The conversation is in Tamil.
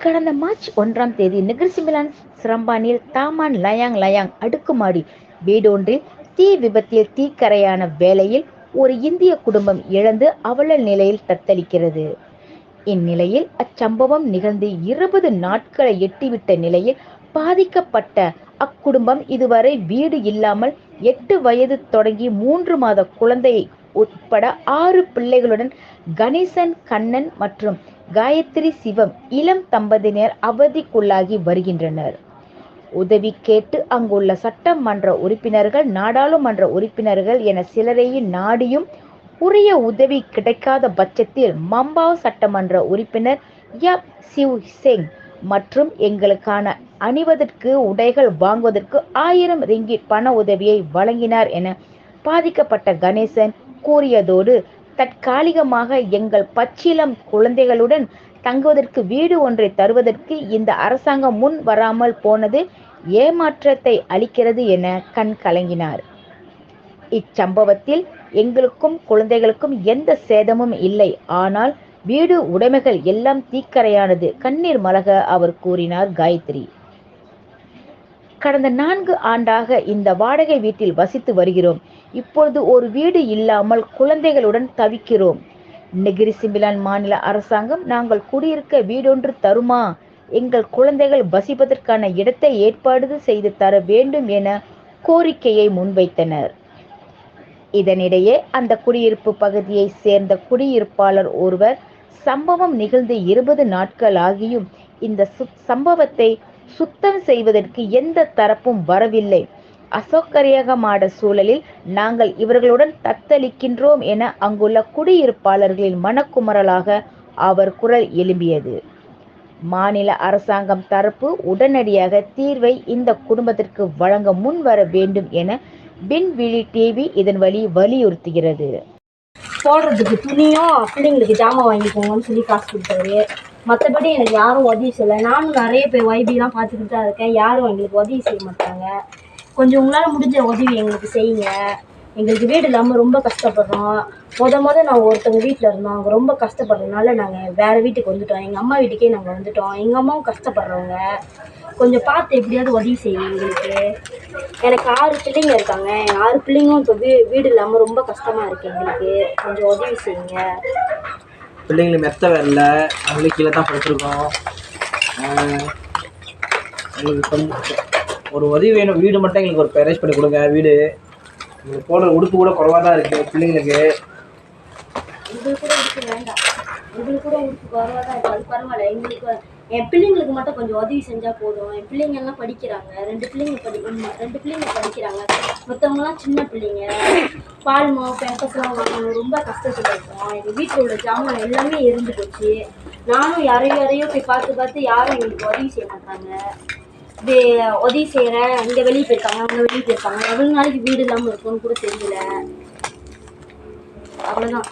கடந்த மார்ச் ஒன்றாம் தேதி நிகர்சிமிலான் சிரம்பானில் தாமான் லயாங் லயாங் அடுக்குமாடி வீடொன்றில் தீ விபத்தில் தீக்கரையான வேளையில் ஒரு இந்திய குடும்பம் இழந்து அவல நிலையில் தத்தளிக்கிறது. இந்நிலையில் அச்சம்பவம் நிகழ்ந்து இருபது நாட்களை எட்டிவிட்ட நிலையில் பாதிக்கப்பட்ட அக்குடும்பம் இதுவரை வீடு இல்லாமல் எட்டு வயது தொடங்கி மூன்று மாத குழந்தையை உட்பட ஆறு பிள்ளைகளுடன் கணேசன் கண்ணன் மற்றும் காயத்ரி சிவம் இளம் தம்பதியினர் அவதிக்குள்ளாகி வருகின்றனர். உதவி கேட்டு அங்குள்ள சட்டமன்ற உறுப்பினர்கள் நாடாளுமன்ற உறுப்பினர்கள் என சிலரையும் நாடியும் உரிய உதவி கிடைக்காத பட்சத்தில் மம்பாவ் சட்டமன்ற உறுப்பினர் யப் சிவ் சிங் மற்றும் எங்களுக்கான அணிவதற்கு உடைகள் வாங்குவதற்கு ஆயிரம் ரிங்கிட் பண உதவியை வழங்கினார் என பாதிக்கப்பட்ட கணேசன் கூறியதோடு தற்காலிகமாக எங்கள் பச்சிலம் குழந்தைகளுடன் தங்குவதற்கு வீடு ஒன்றை தருவதற்கு இந்த அரசாங்கம் முன் வராமல் போனது ஏமாற்றத்தை அளிக்கிறது என கண் கலங்கினார். இச்சம்பவத்தில் எங்களுக்கும் குழந்தைகளுக்கும் எந்த சேதமும் இல்லை. ஆனால் வீடு உடைமைகள் எல்லாம் தீக்கரையானது கண்ணீர் மலக அவர் கூறினார் காயத்ரி. கடந்த நான்கு ஆண்டாக இந்த வாடகை வீட்டில் வசித்து வருகிறோம். இப்பொழுது ஒரு வீடு இல்லாமல் குழந்தைகளுடன் தவிக்கிறோம். நெகிரி சிம்பிலான் மாநில அரசாங்கம் நாங்கள் குடியிருக்க வீடொன்று தருமா? எங்கள் குழந்தைகள் வசிப்பதற்கான இடத்தை ஏற்பாடு செய்து தர வேண்டும் என கோரிக்கையை முன்வைத்தனர். இதனிடையே அந்த குடியிருப்பு பகுதியை சேர்ந்த குடியிருப்பாளர் ஒருவர் சம்பவம் நிகழ்ந்து இருபது நாட்கள் ஆகியும் இந்த சம்பவத்தை சுத்தம் செய்வதற்கு எந்த தரப்பும் வரவில்லை. அசௌகரியகமான சூழலில் நாங்கள் இவர்களுடன் தத்தளிக்கின்றோம் என அங்குள்ள குடியிருப்பாளர்களின் மனக்குமரலாக அவர் குரல் எழும்பியது. மாநில அரசாங்கம் தரப்பு உடனடியாக தீர்வை இந்த குடும்பத்திற்கு வழங்க முன் வர வேண்டும் என விண்விழி டிவி இதன் வழி வலியுறுத்துகிறது. போடுறதுக்கு துணியும் பிள்ளைங்களுக்கு ஜாமான் வாங்கிக்கோங்கன்னு சொல்லி காசு கொடுத்தாரு மற்றபடி எனக்கு யாரும் உதவி செய்யலை. நானும் நிறைய பேர் வைபிலாம் பார்த்துக்கிட்டு தான் இருக்கேன். யாரும் எங்களுக்கு உதவி செய்ய மாட்டாங்க. கொஞ்சம் உங்களால் முடிஞ்ச உதவி எங்களுக்கு செய்யுங்க. எங்களுக்கு வீடு இல்லாமல் ரொம்ப கஷ்டப்படுறோம். முத முத நான் ஒருத்தவங்க வீட்டில் இருந்தோம். அவங்க ரொம்ப கஷ்டப்படுறதுனால நாங்கள் வேறு வீட்டுக்கு வந்துட்டோம். எங்கள் அம்மா வீட்டுக்கே நாங்கள் வந்துட்டோம். எங்கள் அம்மாவும் கஷ்டப்படுறவங்க. கொஞ்சம் பார்த்து எப்படியாவது உதவி செய்யுங்க எங்களுக்கு. எனக்கு ஆறு பிள்ளைங்க இருக்காங்க. ஆறு பிள்ளைங்களும் இப்போ வீ வீடு இல்லாமல் ரொம்ப கஷ்டமாக இருக்குது எங்களுக்கு. கொஞ்சம் உதவி செய்யுங்க. பிள்ளைங்களுக்கு மெத்த வரல. அவங்களே கீழே தான் படுத்துருக்கோம். எங்களுக்கு கொஞ்சம் ஒரு உதவி வேணும். வீடு மட்டும் எங்களுக்கு ஒரு அரேஞ்ச் பண்ணி கொடுங்க. வீடு எங்களுக்கு போடுற உடுப்பு கூட குறவாக தான் இருக்குது பிள்ளைங்களுக்கு எங்களுக்கு கூட உடுப்பு வேண்டாம். எங்களுக்கு கூட உடுப்பு குறவாக தான் இருக்குது அது பரவாயில்ல. எங்களுக்கு என் பிள்ளைங்களுக்கு மட்டும் கொஞ்சம் உதவி செஞ்சால் போதும். என் பிள்ளைங்க எல்லாம் படிக்கிறாங்க. ரெண்டு பிள்ளைங்க படி ரெண்டு பிள்ளைங்க படிக்கிறாங்க. மற்றவங்கலாம் சின்ன பிள்ளைங்க. பால் மாவு பேம்பஸ்லாம் வாங்கணும். ரொம்ப கஷ்டத்தில் இருக்கோம். எங்கள் வீட்டில் உள்ள ஜாமான் எல்லாமே எரிஞ்சு போச்சு. நானும் யாரையோ யாரையோ போய் பார்த்து பார்த்து யாரும் எங்களுக்கு உதவி செய்ய மாட்டாங்க. உதவி செய்கிறேன் இங்கே வெளியே போயிருக்காங்க அவங்க வெளியே போயிருக்காங்க. எவ்வளோ நாளைக்கு வீடு இல்லாமல் இருக்கும்னு கூட தெரியல. அவ்வளோதான்